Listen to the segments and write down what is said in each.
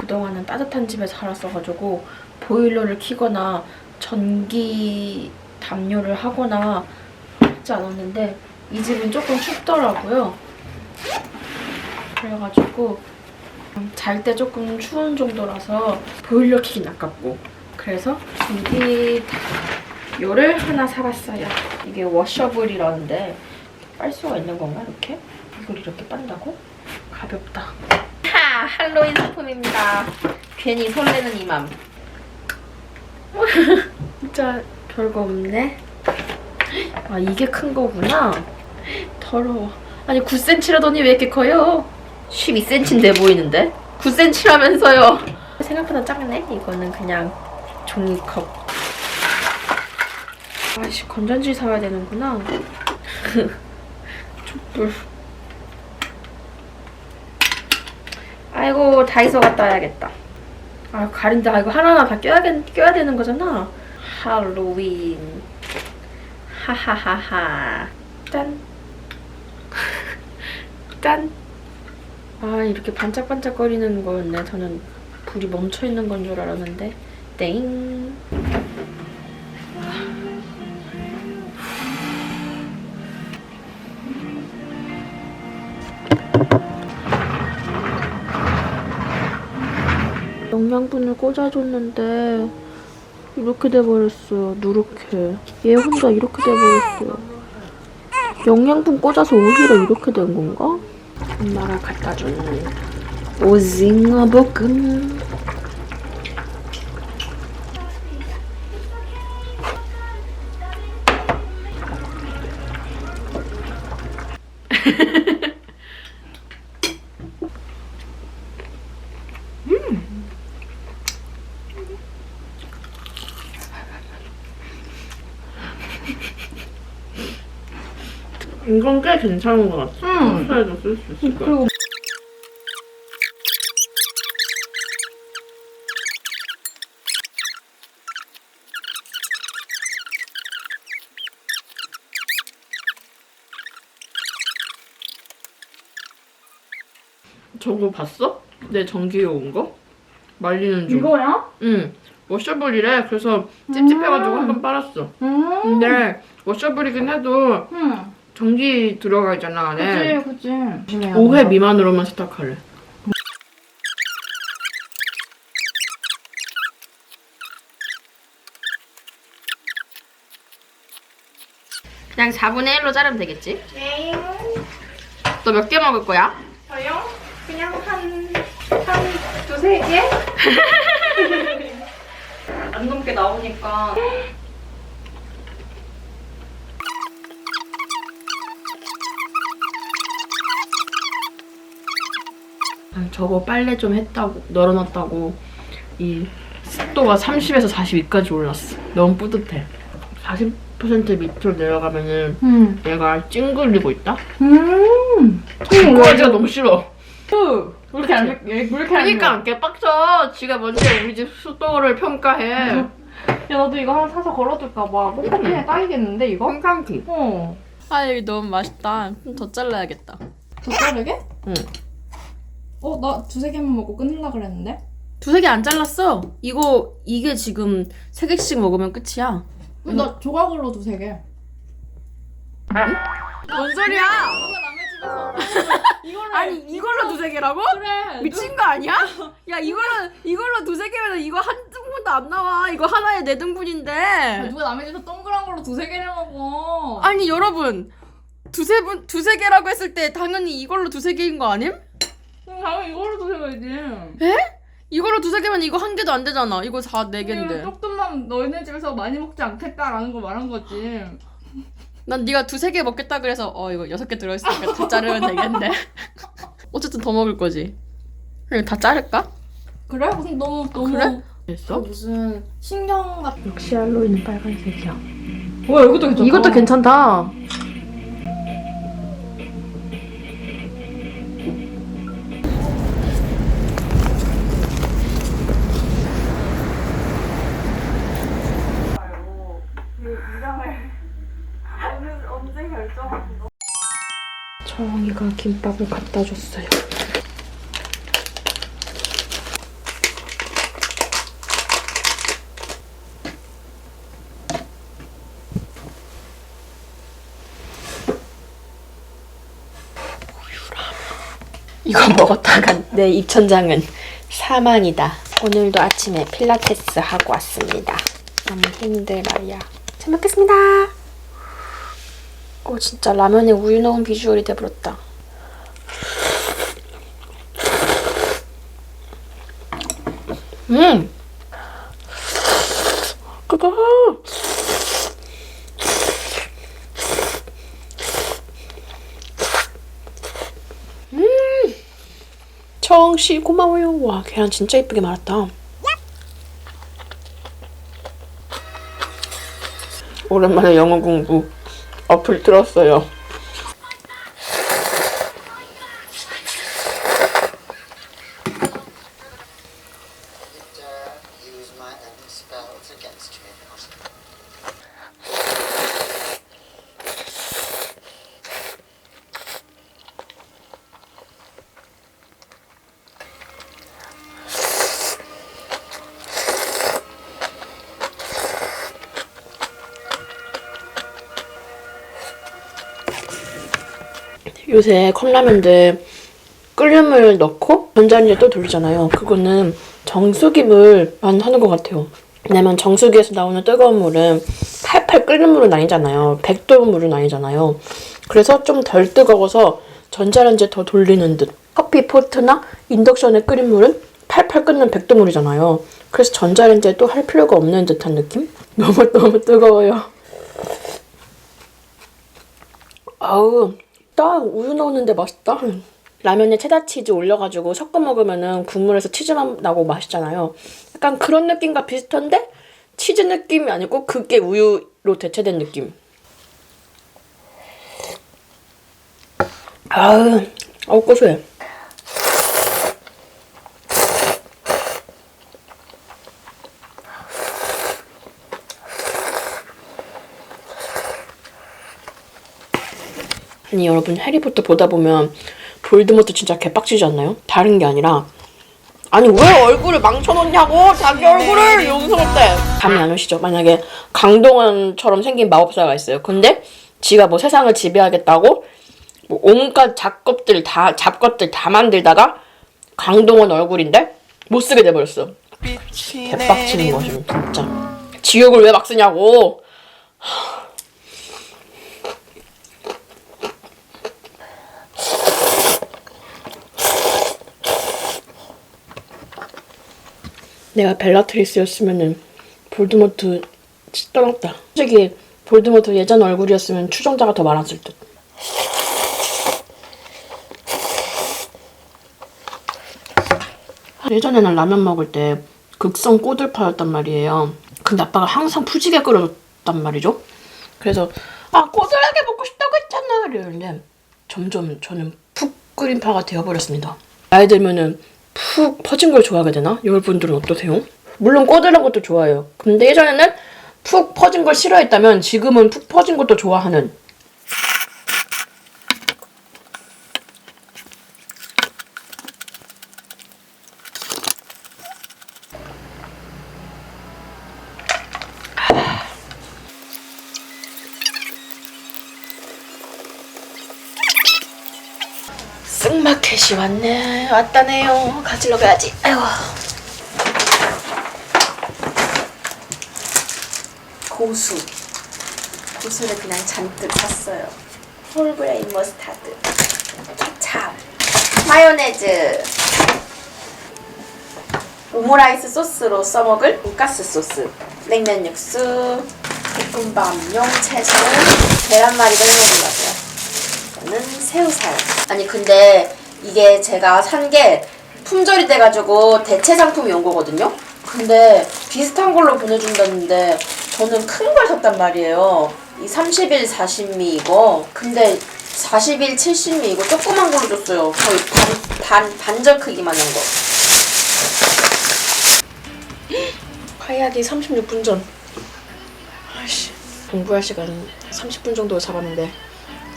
그동안은 따뜻한 집에 살았어가지고 보일러를 켜거나 전기 담요를 하거나 하지 않았는데 이 집은 조금 춥더라고요. 그래가지고 잘 때 조금 추운 정도라서 보일러 켜긴 아깝고 그래서 전기 담요를 하나 사봤어요. 이게 워셔블이라는데 빨 수가 있는 건가 이렇게? 이걸 이렇게 빤다고? 가볍다. 하! 할로윈 상품입니다. 괜히 설레는 이맘. 진짜 별거 없네. 아 이게 큰 거구나. 더러워. 아니 9cm라더니 왜 이렇게 커요? 12cm인데 보이는데? 9cm라면서요. 생각보다 작네. 이거는 그냥 종이컵. 아씨 건전지 사와야 되는구나. 촛불. 아이고 다이소 갔다 와야겠다. 아 가린다. 아, 이거 하나하나 다 껴야, 껴야 되는 거잖아. 할로윈. 하하하하. 짠. 짠. 아 이렇게 반짝반짝거리는 거였네. 저는 불이 멈춰 있는 건 줄 알았는데. 땡. 영양분을 꽂아줬는데 이렇게 돼버렸어요. 누렇게. 얘 혼자 이렇게 돼버렸어요. 영양분 꽂아서 오히려 이렇게 된 건가? 엄마가 갖다 준 오징어 볶음. 이건 꽤 괜찮은 것 같아. 응. 평소에도 쓸 수 있을 것 같아. 그리고 저거 봤어? 내 전기요 온 거? 말리는 중. 이거야? 응. 워셔블이래. 그래서 찝찝해가지고 음. 한번 빨았어. 음. 근데 워셔블이긴 해도 응. 전기 들어가 있잖아 안에. 그치 그치. 5회 미만으로만 세탁할래. 그냥 4분의 1로 자르면 되겠지? 네. 너 몇 개 먹을 거야? 저요? 그냥 한, 한 두세 개? 안 넘게 나오니까. 저거 빨래 좀 했다고 널어놨다고 이 습도가 30에서 42까지 올랐어. 너무 뿌듯해. 40% 밑으로 내려가면은 음. 얘가 찡그리고 있다. 음. 그거가 너무 싫어. 왜 이렇게 안, 왜 이렇게 안 그러니까 안 개빡쳐. 지가 먼저 우리 집 습도를 평가해. 야, 나도 이거 하나 사서 걸어둘까봐. 뽕뽕이에 딱이겠는데, 이거? 평상키. 어. 아 여기 너무 맛있다. 좀 더 잘라야겠다. 더 자르게? 응. 어, 나 두세 개만 먹고 끊으려 그랬는데? 두세 개 안 잘랐어. 이거 이게 지금 세 개씩 먹으면 끝이야. 어, 나 조각으로 두세 개. 뭔 소리야? 누가 남의 집에서 이걸로 아니 이걸로 두세 개라고? 그래. 미친 거 아니야? 야 이걸로 이걸로 두세 개면 이거 한 등분도 안 나와. 이거 하나에 네 아, 등분인데. 누가 남의 집에서 동그란 걸로 두세 개를 먹어. 아니 여러분 두세 분 두세 개라고 했을 때 당연히 이걸로 두세 개인 거 아님? 당연히 이걸로 두세 개지. 이걸로 두세 개면 이거 한 개도 안 되잖아. 이거 다네 개인데. 조금만 너희네 집에서 많이 먹지 않겠다라는 걸 말한 거지. 난 네가 두세 개 먹겠다 그래서 어 이거 여섯 개 들어있으니까 다 자르면 되겠네. 어쨌든 더 먹을 거지. 그럼 다 자를까? 그래? 무슨 너무 너무 그래? 그 됐어? 무슨 신경 같은. 역시 할로윈은 빨간색이야. 와 이것도 괜찮다. 이것도 괜찮다. 서원이가 김밥을 갖다 줬어요. 이거 먹었다가 내 입천장은 사망이다. 오늘도 아침에 필라테스 하고 왔습니다. 너무 힘들어요. 잘 먹겠습니다. 어 진짜 라면에 우유 넣은 비주얼이 돼버렸다. 음, 그거. 정씨 고마워요. 와 계란 진짜 이쁘게 말았다. 오랜만에 영어 공부 어플 들었어요. 요새 컵라면들 물 넣고 전자레인지에 또 돌리잖아요. 그거는 정수기물 만 하는 것 같아요. 왜냐면 정수기에서 나오는 뜨거운 물은 팔팔 끓는 물은 아니잖아요. 100도 물은 아니잖아요. 그래서 좀 덜 뜨거워서 전자레인지에 더 돌리는 듯. 커피 포트나 인덕션에 끓인 물은 팔팔 끓는 100도 물이잖아요. 그래서 전자레인지에 또 할 필요가 없는 듯한 느낌? 너무 너무 뜨거워요. 아우 딱 우유 넣었는데 맛있다. 라면에 체다 치즈 올려가지고 섞어 먹으면은 국물에서 치즈만 나고 맛있잖아요. 약간 그런 느낌과 비슷한데 치즈 느낌이 아니고 그게 우유로 대체된 느낌. 아우, 아우 고소해. 아니 여러분 해리포터 보다 보면 볼드모트 진짜 개빡치지 않나요? 다른 게 아니라. 아니 왜 얼굴을 망쳐놓냐고! 자기 얼굴을 용서할 때. 감이 안 오시죠? 만약에 강동원처럼 생긴 마법사가 있어요. 근데 지가 뭐 세상을 지배하겠다고 뭐 온갖 잡것들 다 잡것들 다 만들다가 강동원 얼굴인데 못 쓰게 돼버렸어. 개빡치는 거지 진짜. 지옥을 왜 막 쓰냐고 내가 벨라트리스였으면은 볼드모트 떠났다. 솔직히 볼드모트 예전 얼굴이었으면 추종자가 더 많았을 듯. 예전에는 라면 먹을 때 극성 꼬들파였단 말이에요. 근데 아빠가 항상 푸지게 끓여줬단 말이죠. 그래서 아 꼬들하게 먹고 싶다고 했잖아 이러는데 점점 저는 푹 끓인 파가 되어버렸습니다. 나이 들면은 푹 퍼진 걸 좋아하게 되나? 여러분들은 어떠세요? 물론 꼬들한 것도 좋아해요. 근데 예전에는 푹 퍼진 걸 싫어했다면 지금은 푹 퍼진 것도 좋아하는 승마켓이 왔네. 왔다네요. 가지러 가야지. 아이고. 고수. 고수를 그냥 잔뜩 샀어요. 홀그레인 머스타드. 케찹. 마요네즈. 오므라이스 소스로 써먹을 돈가스 소스. 냉면 육수. 볶음밥용 채소는 계란말이를 해먹으려고요. 새우살. 아니 근데 이게 제가 산 게 품절이 돼가지고 대체 상품이 온 거거든요. 근데 비슷한 걸로 보내준다는데 저는 큰 걸 샀단 말이에요. 이 30일 40미 이거. 근데 40일 70미 이거 조그만 걸로 줬어요. 거의 반, 반, 반절 크기만 한 거. 화야디 36분 전. 아이씨. 공부할 시간 30분 정도 잡았는데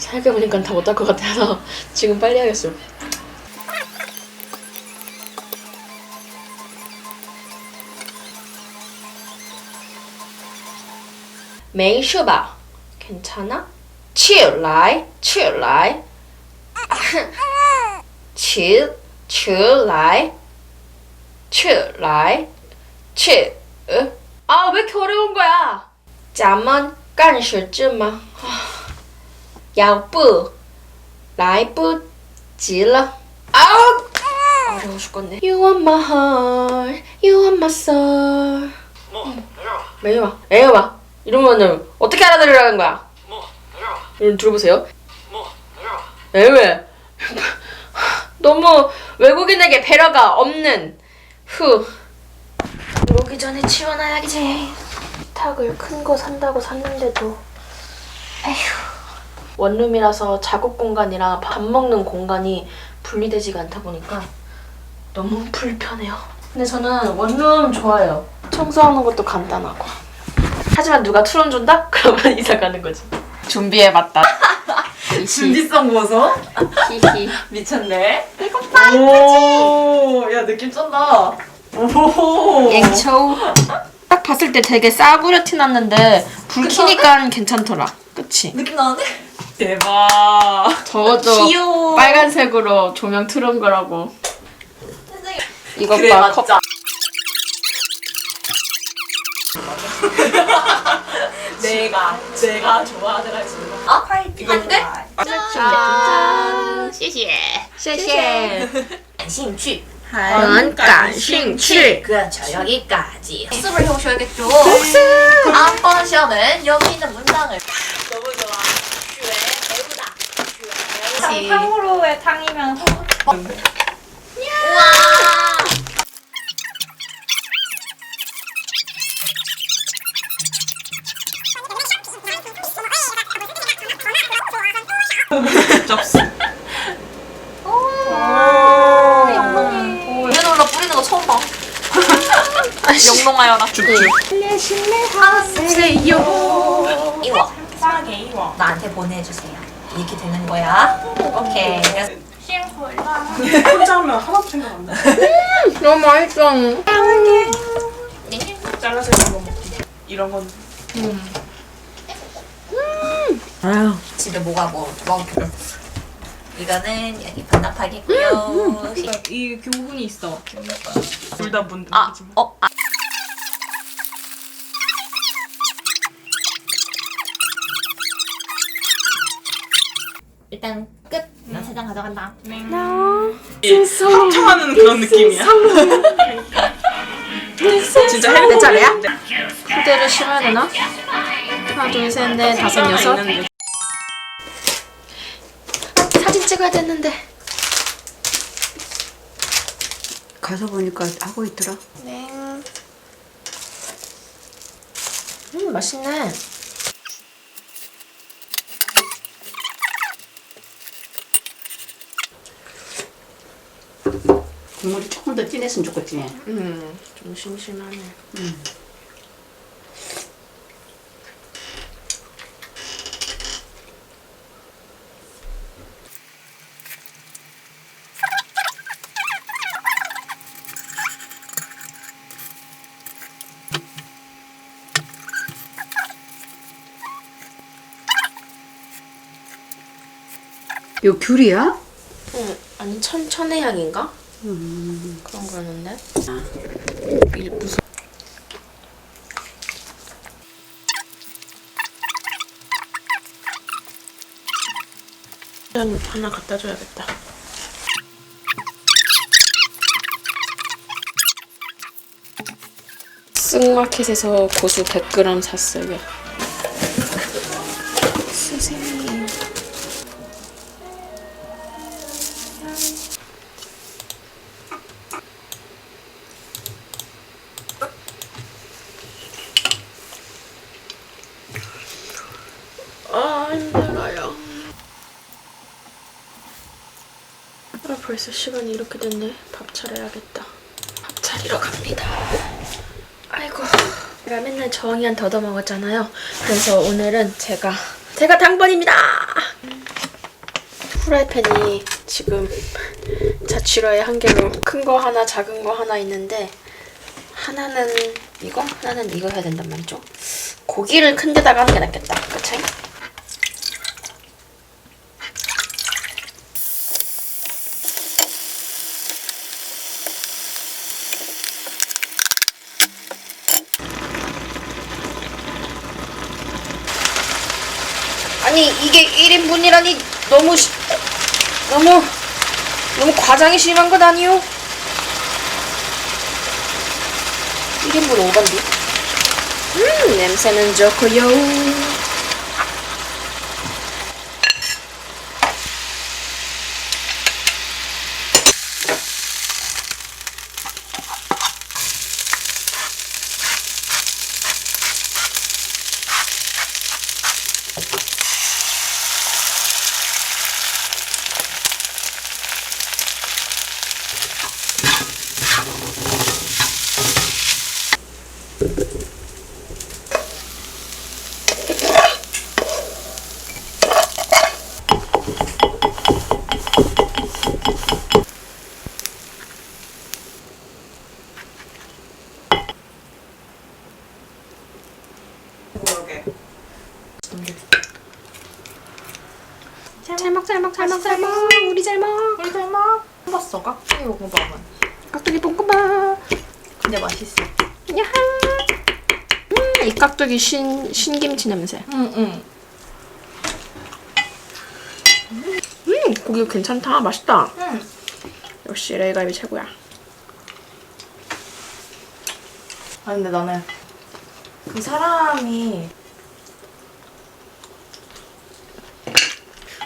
생각해보니까 다 못할 것 같아서 지금 빨리 하겠어요. 메이슈바 괜찮아? 起来起来起起来起来起 아, 왜 이렇게 어려운 거야? 咱们干什这吗？ 要不来不及了。아우! 어려워 죽겠네. You are my heart, you are my soul. 뭐, 내려와. 매여봐, 매여봐. 이러면은 어떻게 알아들으라는 거야? 뭐, 내려와. 여러분 들어보세요. 뭐, 내려와. 왜? 너무 외국인에게 배려가 없는 후. 오기 전에 치워놔야지. 탁을 큰 거 산다고 샀는데도 에휴. 원룸이라서 작업 공간이랑 밥 먹는 공간이 분리되지가 않다 보니까 너무 불편해요. 근데 저는 원룸 좋아해요. 청소하는 것도 간단하고. 하지만 누가 투룸 준다? 그러면 이사 가는 거지. 준비해봤다. 준비성 보소. 히히. 미쳤네. 오, 야 느낌 쩐다. 오. 앵초우. 딱 봤을 때 되게 싸구려 티 났는데 불 켜니까 괜찮더라. 그치? 느낌 나는데? 대박. 저것도 귀여워. 빨간색으로 조명 틀은 거라고. 이것 그래 봐. 컵. 맞자. 내가 제가 좋아하는 할 수 있는. 아, 이거 한 대? 짠. 谢谢.谢谢.感兴趣. 很感兴趣. 그렇죠. 여기까지. 복습을 해오셔야겠죠. 복습! 다음번 시험은 여기 있는 문장을. 너무 좋아. 슈에 배우다. 슈에 탕- 탕후루의 탕이면 우와! 접수. 영롱이. 우레놀라 뿌리는 거 처음 봐. 영롱하여라. 죽주. 이워. 싸게 이워. 나한테 보내주세요. 이렇게 되는 거야. 오케이. 혼자 하면 하나도 생각 안 나. 너무 맛있어. 잘라서 이런 거 먹기. 이런 건. 집에 뭐가 뭐 먹기로. 이거는 여기 반납하겠고요. 이 교훈이 있어. 둘 다 문. 아, 어, 아. 일단 끝. 난 세장 가져간다. 합창하는 그런 느낌이야. 진짜 해리 내 차례야? 그대로 심어야 되나? 하나, 둘, 셋, 넷, 다섯, 여섯. 사진 찍어야 됐는데. 가서 보니까 하고 있더라. 네. 음, 맛있네. 국물이 조금 더 진했으면 좋겠지. 음, 좀 심심하네. 요 귤이야? 응, 아니 천 천혜향인가? 그런 거였는데. 이 무슨? 전 하나 갖다 줘야겠다. 쓱마켓에서 고수 100g 샀어요. 이 이렇게 됐네. 밥 차려야겠다. 밥 차리러 갑니다. 아이고 제가 맨날 저항이한 더더 먹었잖아요. 그래서 오늘은 제가 제가 당번입니다. 프라이팬이 지금 자취러의 한계로 큰 거 하나 작은 거 하나 있는데 하나는 이거 하나는 이거 해야 된단 말이죠. 고기를 큰 데다가 하는 게 낫겠다. 그치? 아니 이게 1인분이라니 너무 시- 너무 너무 과장이 심한 것 아니요? 1인분 오반디 음 냄새는 좋고요 잘 먹, 잘 먹, 잘 먹, 잘 먹. 우리 잘 먹. 우리 잘 먹. 해봤어 깍두기 볶음밥은. 깍두기 볶음밥. 근데 맛있어. 야하. 음, 이 깍두기 신 신김치 냄새. 응 응. 음, 고기 괜찮다. 맛있다. 응. 역시 레이갈비 최고야. 아 근데 나는 그 사람이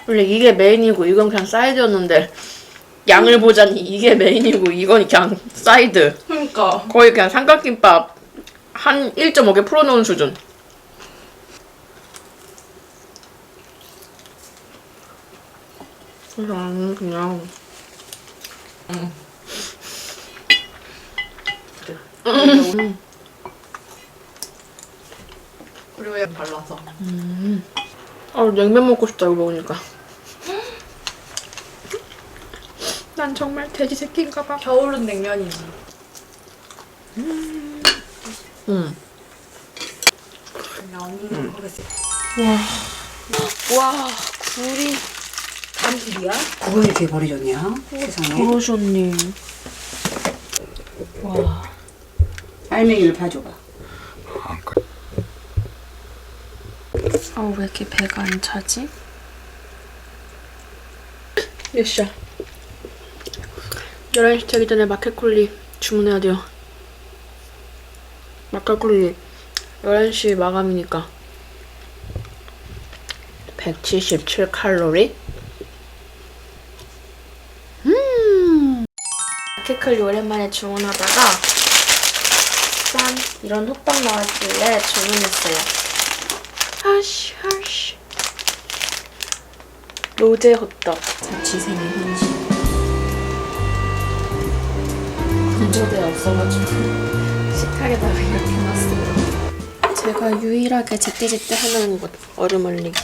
원래 이게 메인이고 이건 그냥 사이드였는데 양을 보자니 이게 메인이고 이건 그냥 사이드. 그러니까 거의 그냥 삼각김밥 한 1.5개 풀어놓은 수준. 그냥 그냥 음. 그리고 얘 발라서. 아 냉면 먹고 싶다 이거 먹으니까. 난 정말 돼지 새끼인가 봐. 겨울은 냉면이지. 음. 면이 거기서. 와 굴이 단길이야? 그거 이렇게 버려줬냐? 세상에. 그러셨니? 와. 알맹이를 봐줘봐. 아 왜 이렇게 배가 안 차지? 몇 시야? 11시 되기 전에 마켓콜리 주문해야 돼요. 마켓콜리 11시 마감이니까 177 칼로리? 음. 마켓콜리 오랜만에 주문하다가 짠 이런 호빵 나왔길래 주문했어요. 하시 하시 로제 호떡 자취생의 현실 건조대 없어가지고 식탁에다가 이렇게 놨어요 제가 유일하게 제때제때 하는 곳 얼음 얼리기.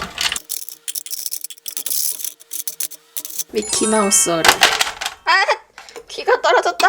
미키마우스 얼음. 아! 귀가 떨어졌다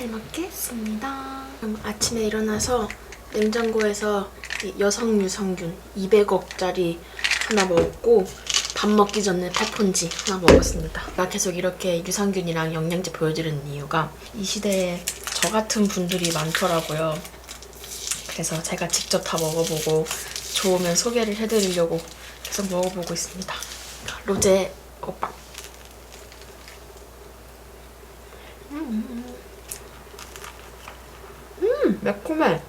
잘 먹겠습니다. 음, 아침에 일어 나서 냉장고에서 이 여성 유산균 200억짜리 하나 먹었고 밥 먹기 전에 페폰지 하나 먹었습니다. 제가 계속 이렇게 유산균이랑 영양제 보여드리는 이유가 이 시대에 저 같은 분들이 많더라고요. 그래서 제가 직접 다 먹어보고 좋으면 소개를 해드리려고 계속 먹어보고 있습니다. 로제 오빠. 음, 매콤해.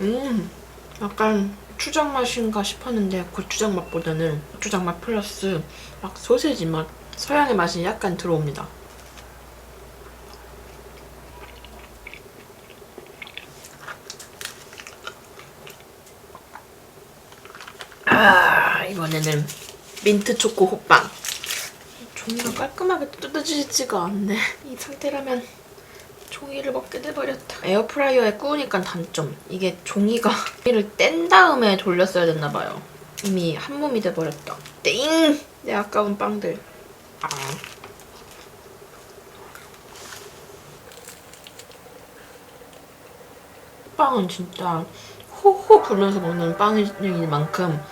음, 약간 고추장 맛인가 싶었는데 고추장 맛보다는 고추장 맛 플러스 막 소세지 맛, 서양의 맛이 약간 들어옵니다. 아, 이번에는 민트 초코 호빵. 종이가 깔끔하게 뜯어지지가 않네. 이 상태라면 종이를 먹게 돼버렸다. 에어프라이어에 구우니까 단점. 이게 종이가 종이를 뗀 다음에 돌렸어야 됐나 봐요. 이미 한 몸이 돼버렸다. 띵! 내 아까운 빵들. 아. 빵은 진짜 호호 불면서 먹는 빵인 만큼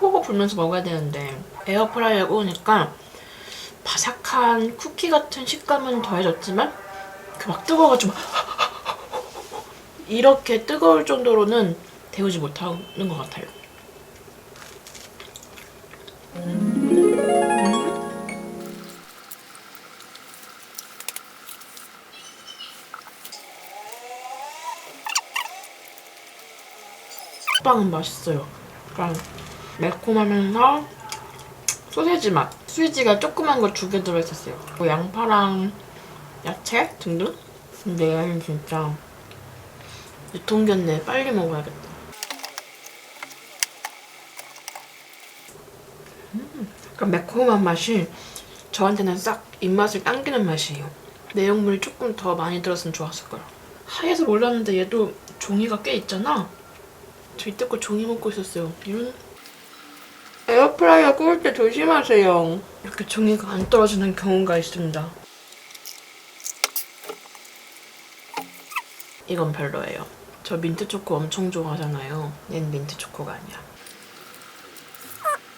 호호 불면서 먹어야 되는데 에어프라이어에 구우니까 바삭한 쿠키 같은 식감은 더해졌지만 그 막 뜨거워가지고 막 이렇게 뜨거울 정도로는 데우지 못하는 것 같아요. 빵은 맛있어요. 약간 매콤하면서 소세지 맛. 스위지가 조그만 거 두 개 들어있었어요. 뭐 양파랑 야채 등등? 근데 얘는 진짜 내에 빨리 먹어야겠다. 음, 약간 매콤한 맛이 저한테는 싹 입맛을 당기는 맛이에요. 내용물이 조금 더 많이 들었으면 좋았을 거야. 하얘서 몰랐는데 얘도 종이가 꽤 있잖아. 저 이때껏 종이 먹고 있었어요. 이런 에어프라이어 구울 때 조심하세요. 이렇게 종이가 안 떨어지는 경우가 있습니다. 이건 별로예요. 저 민트 초코 엄청 좋아하잖아요. 얘는 민트 초코가 아니야.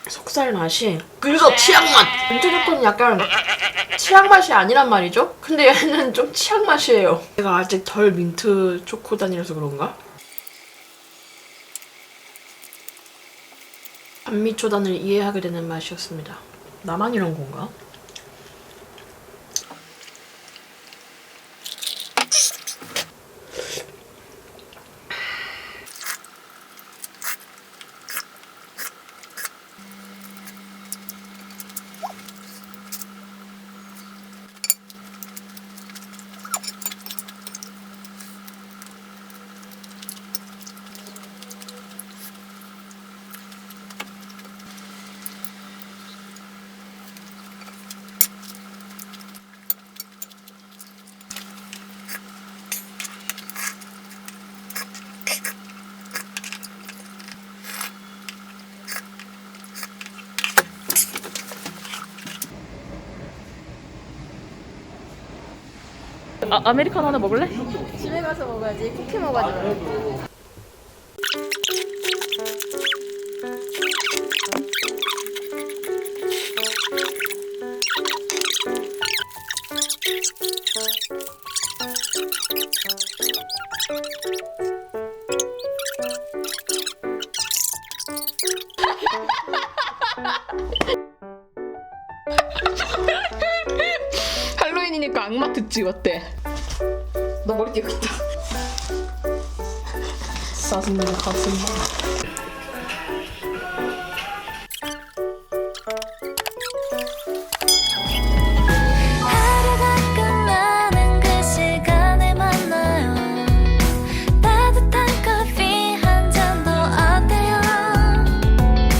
속살 맛이 그래서 치약 맛. 민트 초코는 약간 치약 맛이 아니란 말이죠. 근데 얘는 좀 치약 맛이에요. 얘가 아직 덜 민트 초코 다니라서 그런가? 반미초단을 이해하게 되는 맛이었습니다. 나만 이런 건가? 아, 아메리카노 하나 먹을래? 집에 가서 먹어야지. 쿠키 먹어야지. 할로윈이니까 악마 특집 어때? 너 머리 띄고 있다. 짜증나게 가슴